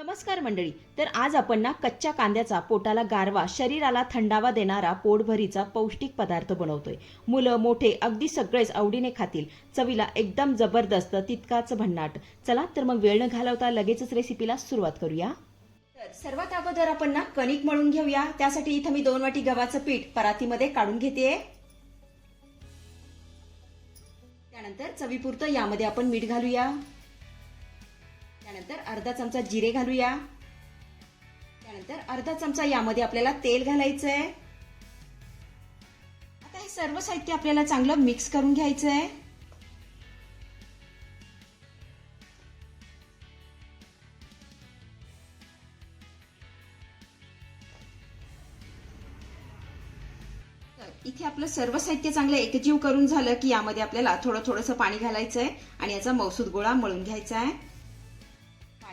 नमस्कार मंडळी. तर आज आपण ना कच्च्या कांद्याचा पोटाला गारवा शरीराला थंडावा देणारा पोटभरीचा पौष्टिक पदार्थ बनवतोय. मुलं मोठे अगदी सगळेच आवडीने खातील. चवीला एकदम जबरदस्त तितकाच भन्नाट. चला तर मग वेळ न घालवता लगेचच रेसिपीला सुरुवात करूया. तर सर्वात अगोदर आपण ना कणिक मळून घेऊया. त्यासाठी इथं मी दोन वाटी गव्हाचं पीठ परातीमध्ये काढून घेते त्यानंतर चवीपुरतं यामध्ये आपण मीठ घालूया. त्यानंतर अर्धा चमचा जिरे घालूया. त्यानंतर अर्धा चमचा यामध्ये आपल्याला तेल घालायचं आहे आता हे सर्व साहित्य आपल्याला चांगलं मिक्स करून घ्यायचं तर इथे आपलं सर्व साहित्य चांगलं एकजीव करून झालं की यामध्ये आपल्याला थोडं थोडंसं पाणी घालायचं आहे आणि याचा मौसूद गोळा मळून घ्यायचा आहे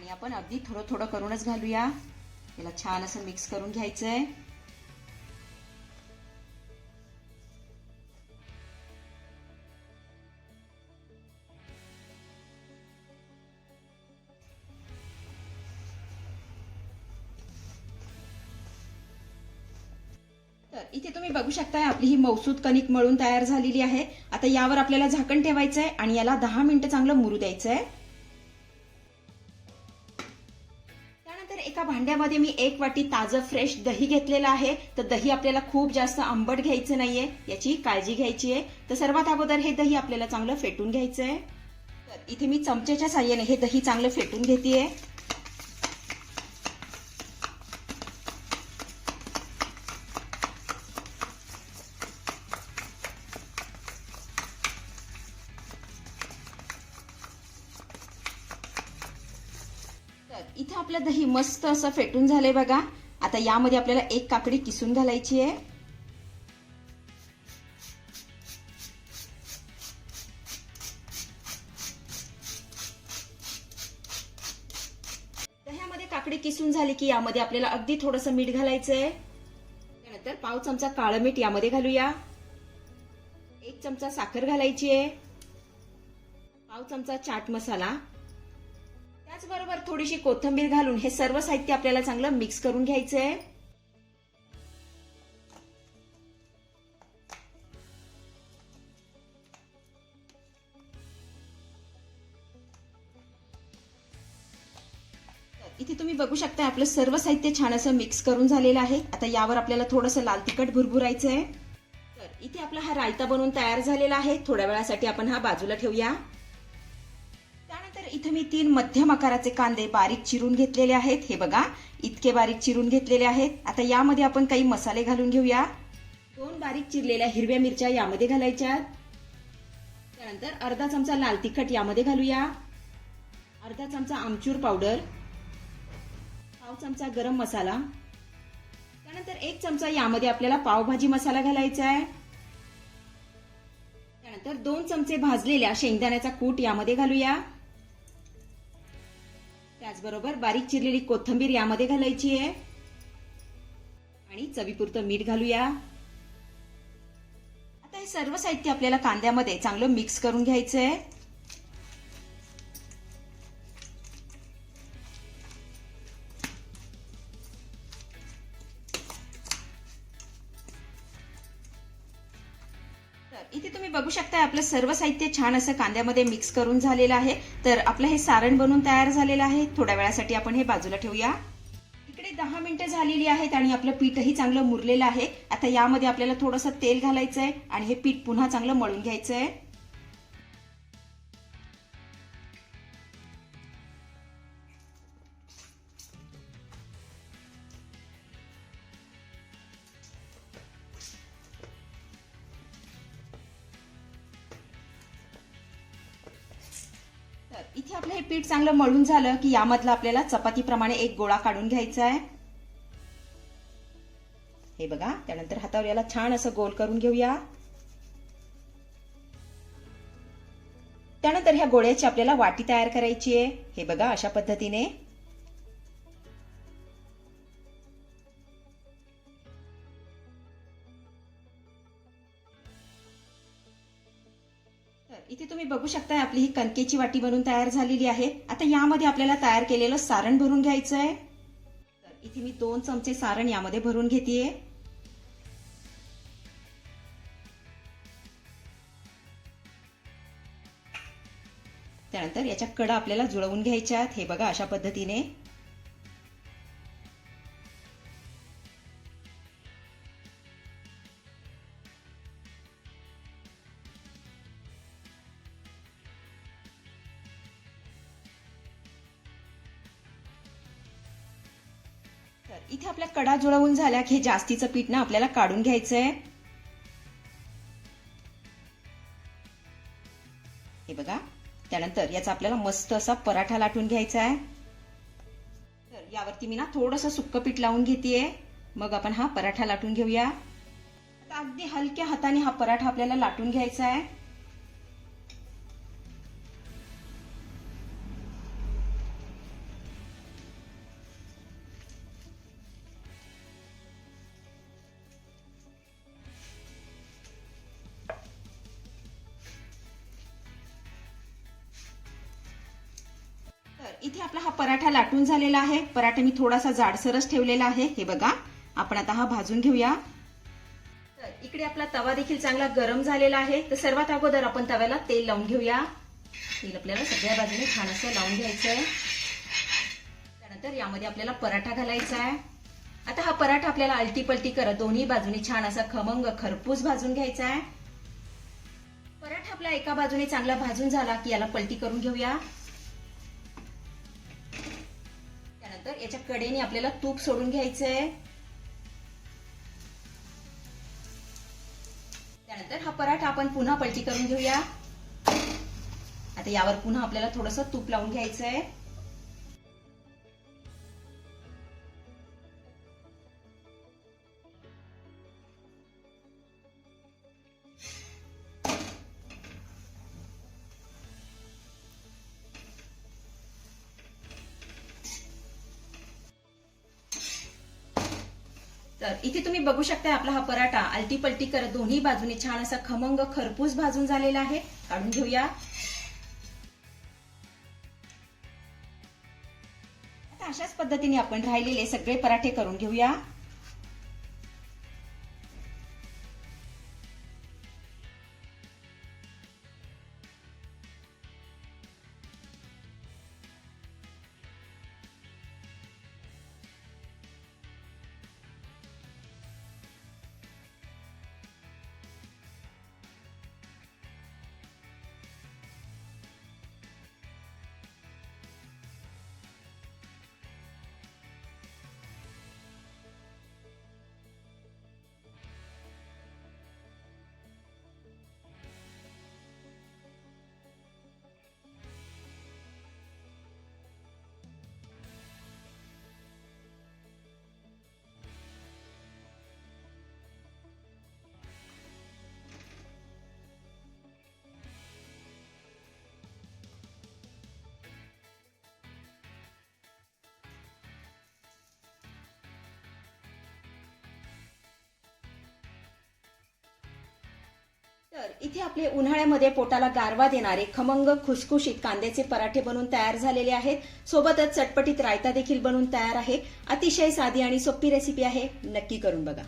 पाणी आपण अगदी थोडं थोडं करूनच घालूया. याला छान असं मिक्स करून घ्यायचंय. तर इथे तुम्ही बघू शकताय आपली ही मौसूद कणिक मळून तयार झालेली आहे. आता यावर आपल्याला झाकण ठेवायचंय आणि याला दहा मिनिटं चांगलं मुरू द्यायचंय. तर एका भांड्यामध्ये मी एक वाटी ताजं फ्रेश दही घेतलेलं आहे. तर दही आपल्याला खूप जास्त आंबट घ्यायचं नाहीये याची काळजी घ्यायची आहे. तर सर्वात अगोदर हे दही आपल्याला चांगलं फेटून घ्यायचं आहे तर इथे मी चमच्याच्या साह्याने हे दही चांगलं फेटून घेते आपलं दही मस्त असं फेटून झालंय बघा. आता यामध्ये आपल्याला एक काकडी किसून घालायची आहे. दह्यामध्ये काकडी किसून झाली की यामध्ये आपल्याला अगदी थोडंसं मीठ घालायचंय. त्यानंतर पाव चमचा काळं मीठ यामध्ये घालूया. एक चमचा साखर घालायची आहे. पाव चमचा चाट मसाला. त्याचबरोबर थोडीशी कोथिंबीर घालून हे सर्व साहित्य आपल्याला चांगलं मिक्स करून घ्यायचंय. इथे तुम्ही बघू शकता आपलं सर्व साहित्य छान असं मिक्स करून झालेलं आहे. आता यावर आपल्याला थोडंसं लाल तिखट भुरभुरायचं आहे तर इथे आपला हा रायता बनवून तयार झालेला आहे. थोड्या वेळासाठी आपण हा बाजूला ठेवूया. तीन मध्यम आकाराचे कांदे बारीक चिरून घेतलेले आहेत. हे बघा इतके बारीक चिरून घेतलेले आहेत. आता यामध्ये आपण काही मसाले घालून घेऊया. दोन बारीक चिरलेल्या हिरव्या मिरच्या यामध्ये घालायच्या त्यानंतर अर्धा चमचा लाल तिखट यामध्ये घालूया. अर्धा चमचा आमचूर पावडर. पाव चमचा गरम मसाला. त्यानंतर एक चमचा यामध्ये आपल्याला पावभाजी मसाला घालायचा आहे. त्यानंतर दोन चमचे भाजलेल्या शेंगदाण्याचा कूट यामध्ये घालूया. त्याचबरोबर बारीक चिरलेली कोथिंबीर यामध्ये घालायची आहे. आणि चवीपुरतं मीठ घालूया. आता हे सर्व साहित्य आपल्याला कांद्यामध्ये चांगलं मिक्स करून घ्यायचं आहे तर इथे तुम्ही बघू शकता आपलं सर्व साहित्य छान असं कांद्यामध्ये मिक्स करून झालेलं आहे. तर आपलं हे सारण बनून तयार झालेलं आहे. थोड्या वेळासाठी आपण हे बाजूला ठेवूया. इकडे दहा मिनिटं झालेली आहेत आणि आपलं पीठही चांगलं मुरलेलं आहे. आता यामध्ये आपल्याला थोडंसं तेल घालायचं आहे आणि हे पीठ पुन्हा चांगलं मळून घ्यायचं आहे इथे आपलं हे पीठ चांगलं मळून झालं की यामधलं आपल्याला चपातीप्रमाणे एक गोळा काढून घ्यायचा आहे. हे बघा त्यानंतर हातावर याला छान असं गोल करून घेऊया. त्यानंतर ह्या गोळ्याची आपल्याला वाटी तयार करायची आहे. हे बघा अशा पद्धतीने. इथे तुम्ही बघू शकताय आपली ही कणकेची वाटी बनून तयार झालेली आहे. आता यामध्ये आपल्याला तयार केलेलं सारण भरून घ्यायचं आहे तर इथे मी दोन चमचे सारण यामध्ये भरून घेतेय. त्यानंतर याच्या कडा आपल्याला जुळवून घ्यायच्या आहेत हे बघा अशा पद्धतीने. इथे आपल्या कडा जुळवून झाल्या की हे जास्तीचं पीठ ना आपल्याला काढून घ्यायचं आहे हे बघा त्यानंतर याचा आपल्याला मस्त असा पराठा लाटून घ्यायचा आहे तर यावरती मी ना थोडंसं सुक्क पीठ लावून घेतेय. मग आपण हा पराठा लाटून घेऊया. आता अगदी हलक्या हाताने हा पराठा आपल्याला लाटून घ्यायचा आहे इथे आपला हा पराठा लाटून झालेला आहे. पराठा मी थोडासा जाडसरच ठेवलेला आहे. हे बघा आपण आता हा भाजून घेऊया. तर इकडे आपला तवा देखील चांगला गरम झालेला आहे. तर सर्वात अगोदर आपण तव्याला तेल लावून घेऊया. तेल आपल्याला सगळ्या बाजूने छान असं लावून घ्यायचं आहे त्यानंतर यामध्ये आपल्याला पराठा घालायचा आहे आता हा पराठा आपल्याला अलटी पलटी करत दोन्ही बाजूने छान असा खमंग खरपूस भाजून घ्यायचा आहे पराठा आपला एका बाजूने चांगला भाजून झाला की याला पलटी करून घेऊया. त्यानंतर याच्या कडेने आपल्याला तूप सोडून घ्यायचंय. त्यानंतर हा पराठा आपण पुन्हा पलटी करून घेऊया. आता यावर पुन्हा आपल्याला थोडस तूप लावून घ्यायचंय. तर इथे तुम्ही बघू शकता आपला हा पराठा अलटी पलटी करत दोन्ही बाजूने छान असा खमंग खरपूस भाजून झालेला आहे. काढून घेऊया. आता अशाच पद्धतीने आपण राहिलेले सगळे पराठे करून घेऊया. तर इथे आपले उन्हाळ्यामध्ये पोटाला गारवा देणारे खमंग खुसखुशीत कांद्याचे पराठे बनून तयार झालेले आहेत. सोबतच चटपटीत रायता देखील बनून तयार आहे. अतिशय साधी आणि सोपी रेसिपी आहे. नक्की करून बघा.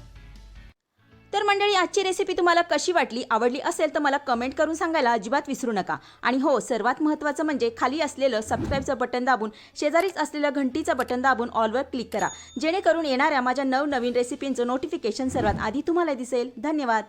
तर मंडळी आजची रेसिपी तुम्हाला कशी वाटली आवडली असेल तर मला कमेंट करून सांगायला अजिबात विसरू नका. आणि हो सर्वात महत्त्वाचं म्हणजे खाली असलेलं सबस्क्राईबचं बटन दाबून शेजारीच असलेलं घंटीचं बटन दाबून ऑलवर क्लिक करा. जेणेकरून येणाऱ्या माझ्या नवनवीन रेसिपींचं नोटिफिकेशन सर्वात आधी तुम्हाला दिसेल. धन्यवाद.